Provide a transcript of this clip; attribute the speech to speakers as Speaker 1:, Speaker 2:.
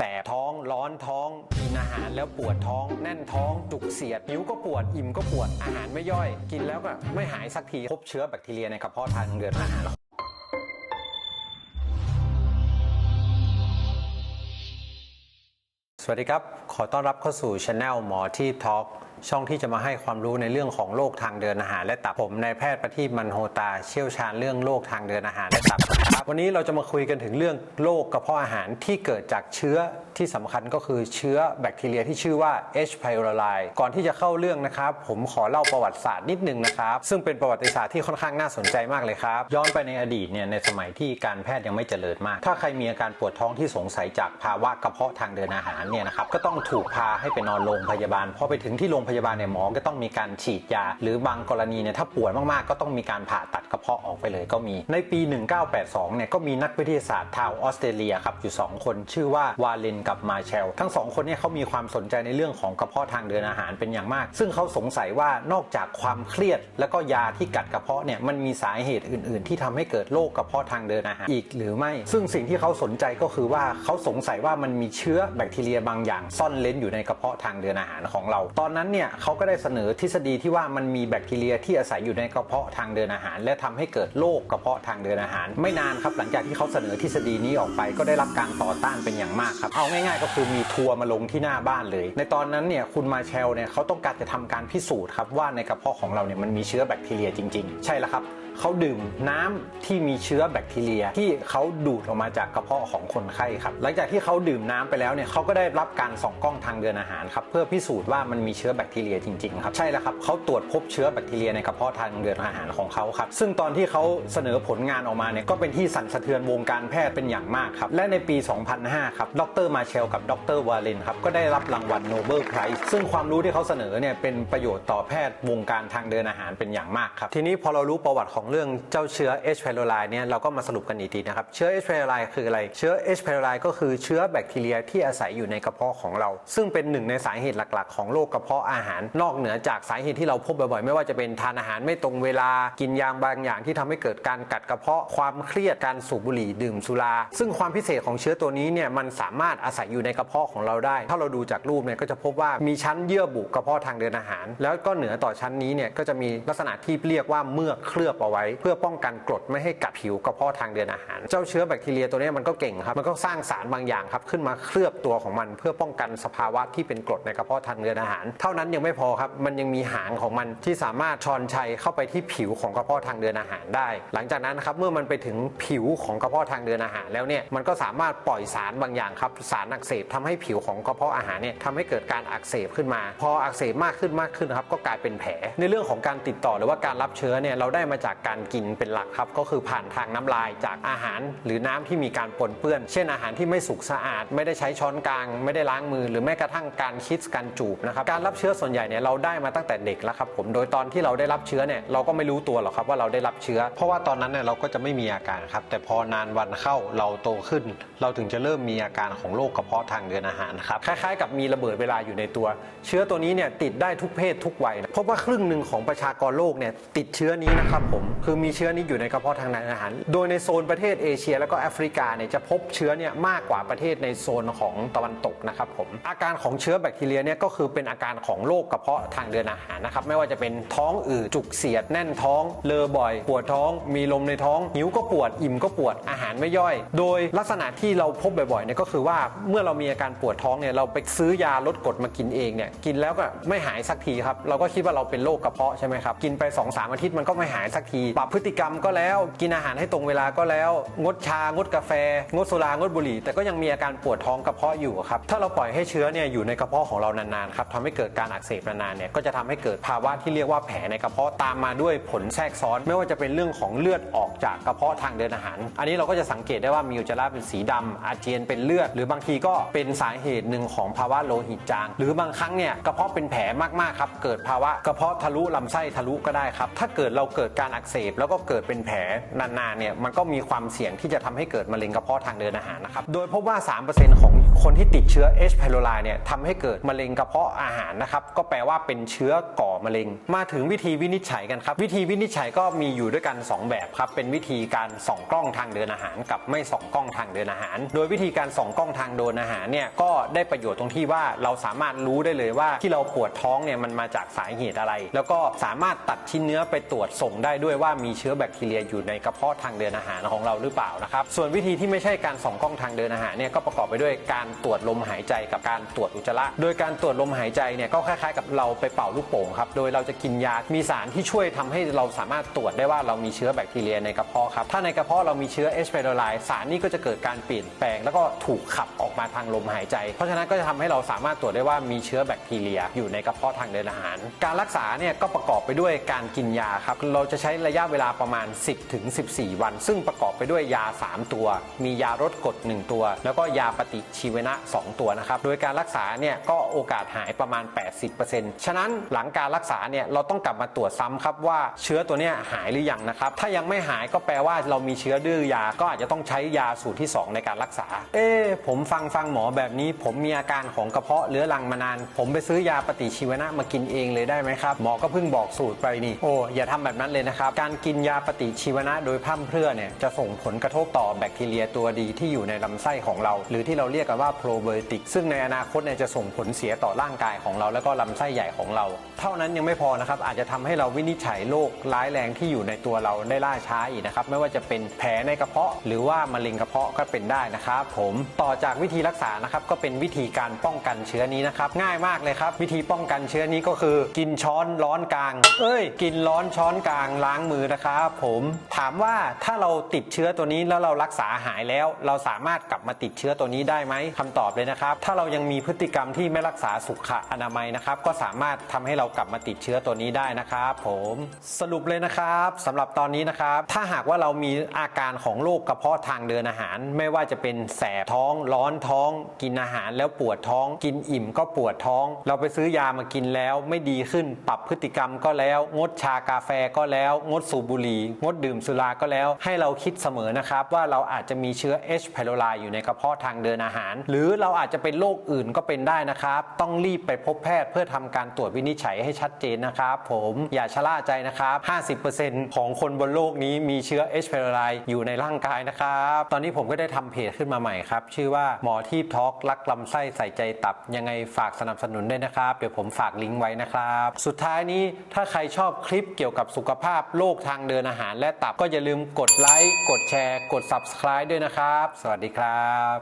Speaker 1: แสบท้องร้อนท้องกินอาหารแล้วปวดท้อง แน่นท้องจุกเสียดหิวก็ปวดอิ่มก็ปวดอาหารไม่ย่อย กินแล้วก็ไม่หายสักทีพบเชื้อแบคทีเรียในกระเพาะทางเดินอาหารสวัสดีครับ ขอต้อนรับเข้าสู่ช anel หมอที่ทอล์ก ช่องที่จะมาให้ความรู้ในเรื่องของโรคทางเดินอาหาร และตับผมนายแพทย์ประทีปมันโฮตาเชี่ยวชาญเรื่องโรคทางเดินอาหารและตับครับวันนี้เราจะมาคุยกันถึงเรื่องโรคกระเพาะอาหารที่เกิดจากเชื้อที่สำคัญก็คือเชื้อแบคทีเรียที่ชื่อว่า H. pylori ก่อนที่จะเข้าเรื่องนะครับ ผมขอเล่าประวัติศาสตร์นิดนึงนะครับ ซึ่งเป็นประวัติศาสตร์ที่ค่อนข้างน่าสนใจมากเลยครับย้อนไปในอดีตเนี่ยในสมัยที่การแพทย์ยังไม่เจริญมาก ถ้าใครมีอาการปวดท้องที่สงสัยจากภาวะกระเพาะทางเดินอาหารเนี่ยนะครับก็ต้องถูกพาให้ไปนอนโรงพยาบาลพอไปถึงที่โรงพยาบาลเนี่ยหมอก็ต้องมีการฉีดยา หรือบางกรณีเนี่ยถ้าปวดมากๆ ก็ต้องมีการผ่าตัดกระเพาะออกไปเลยก็มี ในปี 1982 เนี่ยก็มีนักวิทยาศาสตร์ชาวออสเตรเลียครับอยู่ 2 คนชื่อว่าวาเลนกับมาเชล ทั้งสองคนเนี่ยเขามีความสนใจในเรื่องของกระเพาะทางเดินอาหารเป็นอย่างมาก ซึ่งเขาสงสัยว่านอกจากความเครียด แล้วก็ยาที่กัดกระเพาะเนี่ยมันมีสาเหตุอื่น ๆ ที่ทำให้เกิดโรคกระเพาะทางเดินอาหารอีกหรือไม่ ซึ่งสิ่งที่เขาสนใจก็คือว่าเขาสงสัยว่ามันมีเชื้อแบคทีเรียบางอย่างซ่อนเล้นอยู่ในกระเพาะทางเดินอาหารของเรา ตอนนั้นเนี่ยเขาก็ได้เสนอทฤษฎีที่ว่ามันมีแบคทีเรียที่อาศัยอยู่ในกระเพาะทางเดินอาหาร และทำให้เกิดโรคกระเพาะทางเดินอาหาร ไม่นานครับหลังจากที่เขาเสนอทฤษฎีนี้ออกไปก็ได้รับการต่อต้านเป็นอย่างมากครับเอาง่ายๆก็คือมีทัวร์มาลงที่หน้าบ้านเลย ในตอนนั้นเนี่ยคุณมาเชลเนี่ยเขาต้องการจะทำการพิสูจน์ครับว่าในกระเพาะของเราเนี่ยมันมีเชื้อแบคทีเรียจริง ๆ ใช่แล้วครับ เขาดื่มน้ำที่มีเชื้อแบคทีเรีย ที่เขาดูดออกมาจากกระเพาะของคนไข้ครับ หลังจากที่เขาดื่มน้ำไปแล้วเนี่ยเขาก็ได้รับการส่องกล้องทางเดินอาหารครับเพื่อพิสูจน์ว่ามันมีเชื้อแบคทีเรียจริงๆครับใช่แล้วครับเขาตรวจพบเชื้อแบคทีเรียในกระเพาะทางเดินอาหารของเขาครับซึ่งตอนที่เขาเสนอผลงานออกมาเนี่ยก็เป็นที่สั่นสะเทือนวงการแพทย์เป็นอย่างมากครับและในปี 2005 ครับดรมาเชลกับดรวาเลนครับก็ได้รับรางวัลโนเบิลไพรส์ซึ่งความรู้ที่เขาเสนอเนี่ยเป็นประโยชน์ต่อแพทย์วงการทางเดินอาหารเป็นอย่างมากครับทีนี้พอเรารู้ประวัติของเรื่องเจ้าเชื้อ H. pylori เนี่ยเราก็มาสรุปกันอีกทีนะครับ เชื้อ H. pylori คืออะไร เชื้อ H. pylori ก็คือเชื้อแบคทีเรียที่อาศัยอยู่ในกระเพาะของเรา ซึ่งเป็นหนึ่งในสาเหตุหลัก ๆ ของโรคกระเพาะอาหาร นอกเหนือจากสาเหตุที่เราพบบ่อยๆ ไม่ว่าจะเป็นทานอาหารไม่ตรงเวลา กินยางบางอย่างที่ทำให้เกิดการกัดกระเพาะ ความเครียด การสูบบุหรี่ ดื่มสุรา ซึ่งความพิเศษของเชื้อตัวนี้เนี่ยมันสามารถอาศัยอยู่ในกระเพาะของเราได้ ถ้าเราดูจากรูปเนี่ยก็จะพบว่ามีชั้นเยื่อบุกระเพาะทางเดินอาหาร แล้วก็เหนือต่อชั้นนี้เนี่ยก็จะมีลักษณะที่เรียกว่าเมือกเคลือบเอาไว้เพื่อป้องกันกรดไม่ให้กัดผิวกระเพาะทางเดินอาหาร เจ้าเชื้อแบคทีเรียตัวนี้มันก็เก่งครับ มันก็สร้างสารบางอย่างครับขึ้นมาเคลือบตัวของมันเพื่อป้องกันสภาวะที่เป็นกรดในกระเพาะทางเดินอาหาร เท่านั้นยังไม่พอครับ มันยังมีหางของมันที่สามารถชอนชัยเข้าไปที่ผิวของกระเพาะทางเดินอาหารได้ หลังจากนั้นครับเมื่อมันไปถึงผิวของกระเพาะทางเดินอาหารแล้วเนี่ยมันก็สามารถปล่อยสารบางอย่างครับสารอักเสบทำให้ผิวของกระเพาะอาหารเนี่ยทำให้เกิดการอักเสบขึ้นมา พออักเสบมากขึ้นมากขึ้นครับก็กลายเป็นแผล ในเรื่องของการติดต่อหรือว่าการรับเชื้อเนี่ยเราได้มาจากการกินเป็นหลักครับ ก็คือผ่านทางน้ำลายจากอาหารหรือน้ำที่มีการปนเปื้อน เช่นอาหารที่ไม่สุกสะอาด ไม่ได้ใช้ช้อนกลาง ไม่ได้ล้างมือ หรือแม้กระทั่งการคิดการจูบนะครับการรับเชื้อส่วนใหญ่เนี่ยเราได้มาตั้งแต่เด็กแล้วครับผมโดยตอนที่เราได้รับเชื้อเนี่ยเราก็ไม่รู้ตัวหรอกครับว่าเราได้รับเชื้อ เพราะว่าตอนนั้นเนี่ยเราก็จะไม่มีอาการครับแต่พอนานวันเข้าเราโตขึ้น เราถึงจะเริ่มมีอาการของโรคกระเพาะทางเดินอาหารครับคล้ายๆ กับมีระเบิดเวลาอยู่ในตัว เชื้อตัวนี้เนี่ยติดได้ทุกเพศทุกวัยพบว่าครึ่งหนึ่งของประชากรโลกเนี่ยติดเชื้อนี้นะครับผมคือมีเชื้อนี้อยู่ในกระเพาะทางเดินอาหาร โดยในโซนประเทศเอเชีย แล้วก็แอฟริกาเนี่ยจะพบเชื้อเนี่ยมากกว่าประเทศในโซนของตะวันตกนะครับผมอาการของเชื้อแบคทีเรียเนี่ยก็คือเป็นอาการของโรคกระเพาะทางเดินอาหารนะครับไม่ว่าจะเป็นท้องอืดจุกเสียด แน่นท้อง เลอบ่อย ปวดท้อง มีลมในท้อง หิวก็ปวด อิ่มก็ปวดอาหารไม่ย่อย โดยลักษณะที่เราพบบ่อยๆเนี่ยก็คือว่าเมื่อเรามีอาการปวดท้องเนี่ยเราไปซื้อยาลดกรดมากินเองเนี่ยกินแล้วก็ไม่หายสักทีครับเราก็คิดว่าเราเป็นโรคกระเพาะใช่ไหมครับกินไป2อสอาทิตย์มันก็ไม่หายสักทีปรับพฤติกรรมก็แล้ว กินอาหารให้ตรงเวลาก็แล้ว งดชางดกาแฟ งดสุรางดบุหรี่ แต่ก็ยังมีอาการปวดท้องกระเพาะอยู่ครับถ้าเราปล่อยให้เชื้อเนี่ยอยู่ในกระเพาะของเรานานๆครับทำให้เกิดการอักเสบนานๆเนี่ยก็จะทำให้เกิดภาวะที่เรียกว่าแผลในกระเพาะตามมาด้วยผลแทรกซ้อน ไม่ว่าจะเป็นเรื่องของเลือดออกจากกระเพาะทางเดินอาหาร อันนี้เราก็จะสังเกตได้ว่ามีอุจจาระเป็นสีดำอาเจียนเป็นเลือด หรือบางทีก็เป็นสาเหตุหนึ่งของภาวะโลหิตจาง หรือบางครั้งเนี่ยกระเพาะเป็นแผลมากๆครับเกิดภาวะกระเพาะทะลุลำไส้ทะลุก็ได้ครับถ้าเกิดเราเกิดการอักเสบแล้วก็เกิดเป็นแผลนานๆเนี่ยมันก็มีความเสี่ยงที่จะทำให้เกิดมะเร็งกระเพาะทางเดินอาหารนะครับโดยพบว่า 3%ของคนที่ติดเชื้อ H. pylori เนี่ยทำให้เกิดมะเร็งกระเพาะอาหารนะครับก็แปลว่าเป็นเชื้อก่อมะเร็ง มาถึงวิธีวินิจฉัยกันครับ วิธีวินิจฉัยก็มีอยู่ด้วยกัน 2 แบบครับเป็นวิธีการส่องกล้องทางเดินอาหาร กับไม่ส่องกล้องทางเดินอาหาร โดยวิธีการส่องกล้องทางเดินอาหารเนี่ยก็ได้ประโยชน์ตรงที่ว่าเราสามารถรู้ได้เลยว่าที่เราปวดท้องเนี่ยมันมาจากสาเหตุอะไร แล้วก็สามารถตัดชิ้นเนื้อไปตรวจส่งได้ด้วยว่ามีเชื้อแบคทีเรียอยู่ในกระเพาะทางเดินอาหารของเราหรือเปล่านะครับส่วนวิธีที่ไม่ใช่การส่องกล้องทางเดินอาหารเนี่ยก็ประกอบไปด้วยการตรวจลมหายใจกับการตรวจอุจจาระโดยการตรวจลมหายใจเนี่ยก็คล้ายๆกับเราไปเป่าลูกโป่งครับโดยเราจะกินยา มีสารที่ช่วยทำให้เราสามารถตรวจได้ว่าเรามีเชื้อแบคทีเรียในกระเพาะครับถ้าในกระเพาะเรามีเชื้อ H. pylori สารนี้ก็จะเกิดการเปลี่ยนแปลง แล้วก็ถูกขับออกมาทางลมหายใจ เพราะฉะนั้นก็จะทำให้เราสามารถตรวจได้ว่ามีเชื้อแบคทีเรียอยู่ในกระเพาะทางเดินอาหาร การรักษาเนี่ยก็ประกอบไปด้วยการกินยาครับเราจะใช้ระยะเวลาประมาณ 10ถึง14 วัน ซึ่งประกอบไปด้วยยา 3 ตัว มียาลดกรด1 ตัว แล้วก็ยาปฏิชีวนะ 2 ตัวนะครับ โดยการรักษาเนี่ยก็โอกาสหายประมาณ 80%ฉะนั้นหลังการรักษาเนี่ยเราต้องกลับมาตรวจซ้ำครับว่าเชื้อตัวเนี้ยหายหรือยังนะครับ ถ้ายังไม่หายก็แปลว่าเรามีเชื้อดื้อยา ก็อาจจะต้องใช้ยาสูตรที่ 2 ในการรักษา เอ๊ผมฟังฟังหมอแบบนี้ ผมมีอาการของกระเพาะเรื้อรังมานาน ผมไปซื้อยาปฏิชีวนะมากินเองเลยได้ไหมครับ หมอก็เพิ่งบอกสูตรไปนี่ โอ้ อย่าทำแบบนั้นเลยนะครับการกินยาปฏิชีวนะโดยพร่ำเพรื่อเนี่ยจะส่งผลกระทบต่อแบคทีเรียตัวดีที่อยู่ในลำไส้ของเรา หรือที่เราเรียกกันว่าโปรไบโอติกซึ่งในอนาคตเนี่ยจะส่งผลเสียต่อร่างกายของเรา แล้วก็ลำไส้ใหญ่ของเรา เท่านั้นยังไม่พอนะครับอาจจะทำให้เราวินิจฉัยโรคร้ายแรงที่อยู่ในตัวเราได้ล่าช้าอีกนะครับไม่ว่าจะเป็นแผลในกระเพาะ หรือว่ามะเร็งกระเพาะก็เป็นได้นะครับผมต่อจากวิธีรักษานะครับก็เป็นวิธีการป้องกันเชื้อนี้นะครับง่ายมากเลยครับ วิธีป้องกันเชื้อนี้ก็คือ กินช้อนร้อนกลาง เอ้ย กินร้อนช้อนกลางล้างมือนะครับผมถามว่าถ้าเราติดเชื้อตัวนี้แล้วเรารักษาหายแล้ว เราสามารถกลับมาติดเชื้อตัวนี้ได้ไหมคำตอบเลยนะครับ ถ้าเรายังมีพฤติกรรมที่ไม่รักษาสุขอนามัยนะครับ ก็สามารถทำให้เรากลับมาติดเชื้อตัวนี้ได้นะครับผมสรุปเลยนะครับสำหรับตอนนี้นะครับ ถ้าหากว่าเรามีอาการของโรคกระเพาะทางเดินอาหาร ไม่ว่าจะเป็นแสบท้อง ร้อนท้อง กินอาหารแล้วปวดท้อง กินอิ่มก็ปวดท้อง เราไปซื้อยามากินแล้วไม่ดีขึ้น ปรับพฤติกรรมก็แล้ว งดชากาแฟก็แล้วงดดสูบบุหรี่งดดื่มสุราก็แล้ว ให้เราคิดเสมอนะครับ ว่าเราอาจจะมีเชื้อ H. pylori อยู่ในกระเพาะทางเดินอาหาร หรือเราอาจจะเป็นโรคอื่นก็เป็นได้นะครับ ต้องรีบไปพบแพทย์เพื่อทำการตรวจวินิจฉัยให้ชัดเจนนะครับ ผมอย่าชะล่าใจนะครับ 50%ของคนบนโลกนี้มีเชื้อ H. pylori อยู่ในร่างกายนะครับ ตอนนี้ผมก็ได้ทำเพจขึ้นมาใหม่ครับ ชื่อว่าหมอทีพทอกรักลำไส้ใส่ใจตับยังไงฝากสนับสนุนด้วยนะครับ เดี๋ยวผมฝากลิงก์ไว้นะครับ สุดท้ายนี้ถ้าใครชอบคลิปเกี่ยวกับสุขภาพโรคทางเดินอาหารและตับก็อย่าลืมกดไลค์กดแชร์ กด subscribe ด้วยนะครับ สวัสดีครับ